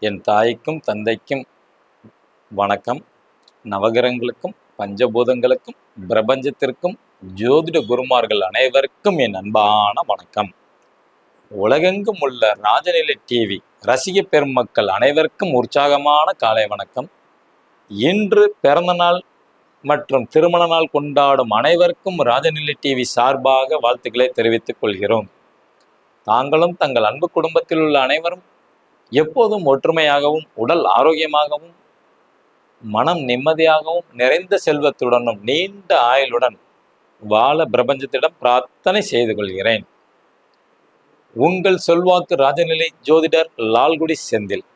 என் தாய்க்கும் தந்தைக்கும் வணக்கம். நவகிரகங்களுக்கும் பஞ்சபூதங்களுக்கும் பிரபஞ்சத்திற்கும் ஜோதிட குருமார்கள் அனைவருக்கும் என் அன்பான வணக்கம். உலகெங்கும் உள்ள ராஜநிலை டிவி ரசிக பெருமக்கள் அனைவருக்கும் உற்சாகமான காலை வணக்கம். இன்று பிறந்தநாள் மற்றும் திருமண நாள் கொண்டாடும் அனைவருக்கும் ராஜநிலை டிவி சார்பாக வாழ்த்துக்களை தெரிவித்துக் கொள்கிறோம். தாங்களும் தங்கள் அன்பு குடும்பத்தில் உள்ள அனைவரும் எப்போதும் ஒற்றுமையாகவும் உடல் ஆரோக்கியமாகவும் மனம் நிம்மதியாகவும் நிறைந்த செல்வத்துடனும் நீண்ட ஆயுளுடன் வாழ பிரபஞ்சத்திடம் பிரார்த்தனை செய்து கொள்கிறேன். உங்கள் சொல்வாக்கு ராஜநிலை ஜோதிடர் லால்குடி செந்தில்.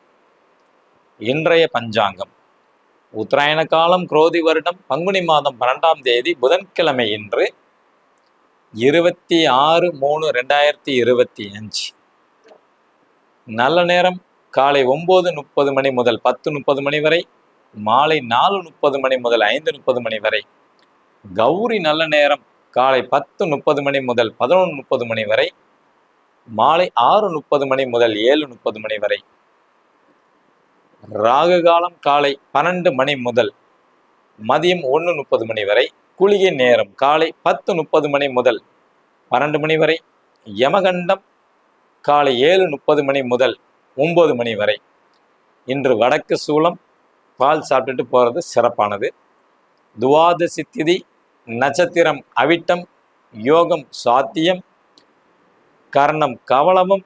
இன்றைய பஞ்சாங்கம். உத்தராயண காலம் குரோதி வருடம் பங்குனி மாதம் பன்னெண்டாம் தேதி புதன்கிழமை இன்று இருபத்தி ஆறு மூணு ரெண்டாயிரத்தி இருபத்தி அஞ்சு. நல்ல நேரம் காலை ஒம்பது முப்பது மணி முதல் பத்து முப்பது மணி வரை மாலை நாலு முப்பது மணி முதல் ஐந்து முப்பது மணி வரை கௌரி நல்ல நேரம் காலை பத்து முப்பது மணி முதல் பதினொன்று முப்பது மணி வரை மாலை ஆறு முப்பது மணி முதல் ஏழு முப்பது மணி வரை ராகு காலம் காலை பன்னெண்டு மணி முதல் மதியம் ஒன்று முப்பது மணி வரை குளிகை நேரம் காலை பத்து முப்பது மணி முதல் பன்னெண்டு மணி வரை யமகண்டம் காலை ஏழு முப்பது மணி முதல் ஒம்பது மணி வரை. இன்று வடக்கு சூளம் பால் சாப்பிட்டுட்டு போகிறது சிறப்பானது. துவாதசி திதி நட்சத்திரம் அவிட்டம் யோகம் சாத்தியம் கர்ணம் கவலமும்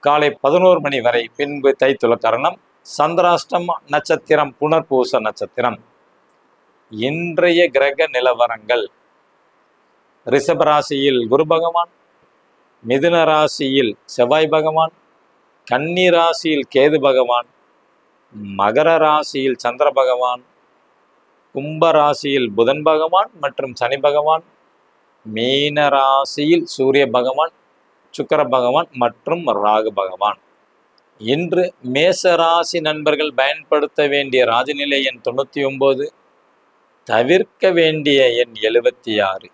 காலை பதினோரு மணி வரை பின்பு தைத்துள்ள கரணம் சந்திராஷ்டம் நட்சத்திரம் புனர்பூச நட்சத்திரம். இன்றைய கிரக நிலவரங்கள். ரிஷபராசியில் குரு பகவான் மிதுன ராசியில் செவ்வாய் பகவான் கன்னி ராசியில் கேது பகவான் மகர ராசியில் சந்திர பகவான் கும்ப ராசியில் புதன் பகவான் மற்றும் சனி பகவான் மீன ராசியில் சூரிய பகவான் சுக்கர பகவான் மற்றும் ராகு பகவான். இன்று மேசராசி நண்பர்கள் பயன்படுத்த வேண்டிய ராஜநிலை எண் தொண்ணூற்றி ஒம்பது தவிர்க்க வேண்டிய எண் எழுபத்தி ஆறு.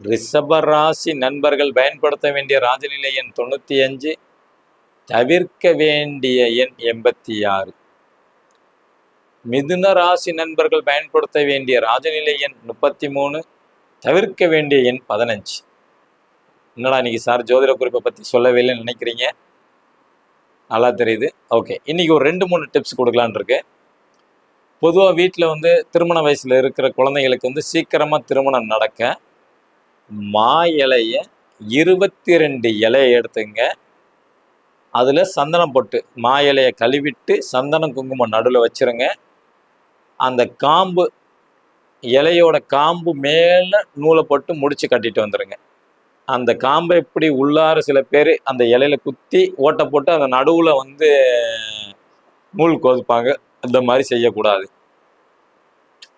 ரிஷபராசி நண்பர்கள் பயன்படுத்த வேண்டிய ராஜநிலை எண் தொண்ணூற்றி அஞ்சு. தவிர்க்க வேண்டிய எண் எண்பத்தி ஆறு. மிதுன ராசி நண்பர்கள் பயன்படுத்த வேண்டிய ராஜநிலை எண் முப்பத்தி மூணு. தவிர்க்க வேண்டிய எண் பதினஞ்சு. என்னடா இன்னைக்கு சார் ஜோதிட குறிப்பை பற்றி சொல்லவே இல்லைன்னு நினைக்கிறீங்க? நல்லா தெரியுது. ஓகே இன்னைக்கு ஒரு ரெண்டு மூணு டிப்ஸ் கொடுக்கலான் இருக்கு. பொதுவாக வீட்டில் வந்து திருமண வயசில் இருக்கிற குழந்தைங்களுக்கு வந்து சீக்கிரமாக திருமணம் நடக்க மா இலைய இருபத்தி ரெண்டு இலையை எடுத்துங்க. அதில் சந்தனம் போட்டு மா இலையை கழுவிட்டு சந்தனம் குங்குமம் நடுவில் வச்சிருங்க. அந்த காம்பு இலையோட காம்பு மேலே நூலை போட்டு முடிச்சு கட்டிட்டு வந்துடுங்க அந்த காம்பை எப்படி உள்ளார சில பேர் அந்த இலையில குத்தி ஓட்டை போட்டு அந்த நடுவில் வந்து நூல் கோதுப்பாங்க. அந்த மாதிரி செய்யக்கூடாது.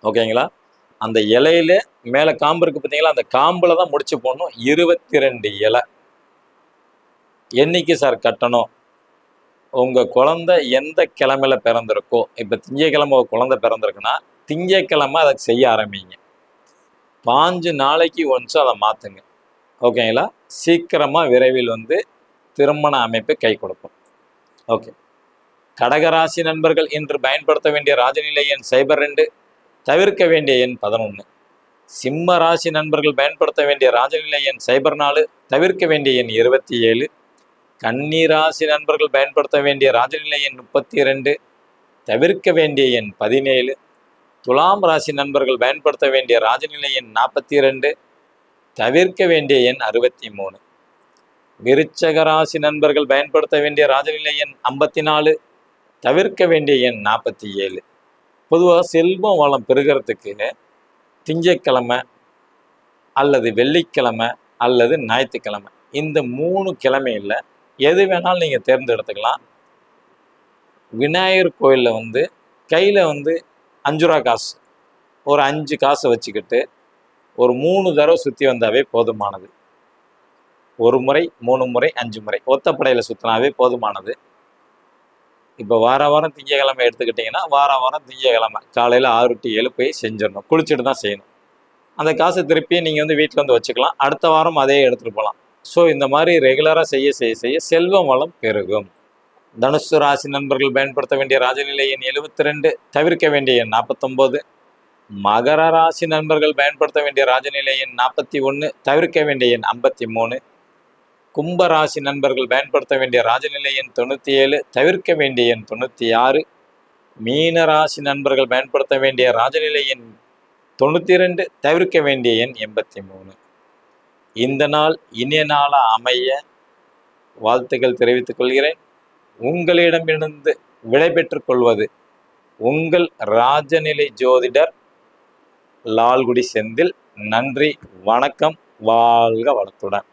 ஓகேங்களா? அந்த இலையில மேலே காம்பு இருக்கு பார்த்தீங்களா அந்த காம்பில் தான் முடிச்சு போடணும். இருபத்தி ரெண்டு இலை. என்னைக்கு சார் கட்டணும்? உங்கள் குழந்தை எந்த கிழமையில பிறந்திருக்கோ? இப்போ திங்கக்கிழமை ஒரு குழந்தை பிறந்திருக்குன்னா திங்கக்கிழமை அதை செய்ய ஆரம்பிங்க. பாஞ்சு நாளைக்கு ஒன்ஸ் அதை மாற்றுங்க ஓகேங்களா சீக்கிரமாக விரைவில் வந்து திருமண அமைப்பு கை கொடுக்கும். ஓகே கடகராசி நண்பர்கள் இன்று பயன்படுத்த வேண்டிய ராஜநிலை எண் சைபர் ரெண்டு. தவிர்க்க வேண்டிய எண் பதினொன்று சிம்ம ராசி நண்பர்கள் பயன்படுத்த வேண்டிய ராஜநிலை எண் சைபர் நாலு தவிர்க்க வேண்டிய எண் இருபத்தி ஏழு. கன்னி ராசி நண்பர்கள் பயன்படுத்த வேண்டிய ராஜநிலை எண் முப்பத்தி ரெண்டு தவிர்க்க வேண்டிய எண் பதினேழு. துலாம் ராசி நண்பர்கள் பயன்படுத்த வேண்டிய ராஜநிலை எண் நாற்பத்தி ரெண்டு தவிர்க்க வேண்டிய எண் அறுபத்தி மூணு. விருச்சக ராசி நண்பர்கள் பயன்படுத்த வேண்டிய ராஜநிலை எண் ஐம்பத்தி நாலு தவிர்க்க வேண்டிய எண் நாற்பத்தி ஏழு. பொதுவாக செல்வம் வளம் பெருகிறதுக்கு திங்கக்கிழமை அல்லது வெள்ளிக்கிழமை அல்லது ஞாயிற்றுக்கிழமை. இந்த மூணு கிழமையில் எது வேணாலும் நீங்கள் தேர்ந்தெடுத்துக்கலாம். விநாயகர் கோயிலில் வந்து கையில் வந்து அஞ்சு ரூபா காசு. ஒரு அஞ்சு காசை வச்சுக்கிட்டு ஒரு மூணு தடவை சுற்றி வந்தாவே போதுமானது. ஒரு முறை மூணு முறை அஞ்சு முறை. ஒத்தப்படையில் சுற்றினாவே போதுமானது. இப்போ வார வாரம் திங்கக்கிழமை எடுத்துக்கிட்டிங்கன்னா வார வாரம் திங்கக்கிழமை. காலையில் ஆறு டு ஏழு போய் செஞ்சிடணும். குளிச்சுட்டு தான் செய்யணும். அந்த காசை திருப்பி நீங்கள் வந்து வீட்டில் வந்து வச்சுக்கலாம். அடுத்த வாரம் அதே எடுத்துகிட்டு போகலாம். ஸோ இந்த மாதிரி ரெகுலராக செய்ய செய்ய செய்ய செல்வம் வளம் பெருகும். தனுசு ராசி நண்பர்கள் பயன்படுத்த வேண்டிய ராஜநிலை எண் எழுபத்தி ரெண்டு தவிர்க்க வேண்டிய எண் நாற்பத்தொம்போது மகர ராசி நண்பர்கள் பயன்படுத்த வேண்டிய ராஜநிலை எண் நாற்பத்தி ஒன்று தவிர்க்க வேண்டிய எண் ஐம்பத்தி மூணு. கும்பராசி நண்பர்கள் பயன்படுத்த வேண்டிய ராஜநிலை எண் தொண்ணூற்றி ஏழு தவிர்க்க வேண்டிய எண் தொண்ணூற்றி ஆறு மீன ராசி நண்பர்கள் பயன்படுத்த வேண்டிய ராஜநிலை எண் தொண்ணூற்றி ரெண்டு தவிர்க்க வேண்டிய எண் எண்பத்தி மூணு இந்த நாள் இனிய நாளாக அமைய வாழ்த்துக்கள் தெரிவித்துக் கொள்கிறேன். உங்களிடமிருந்து விடைபெற்றுக் கொள்வது உங்கள் ராஜநிலை ஜோதிடர் லால்குடி செந்தில். நன்றி வணக்கம் வாழ்க வளத்துடன்.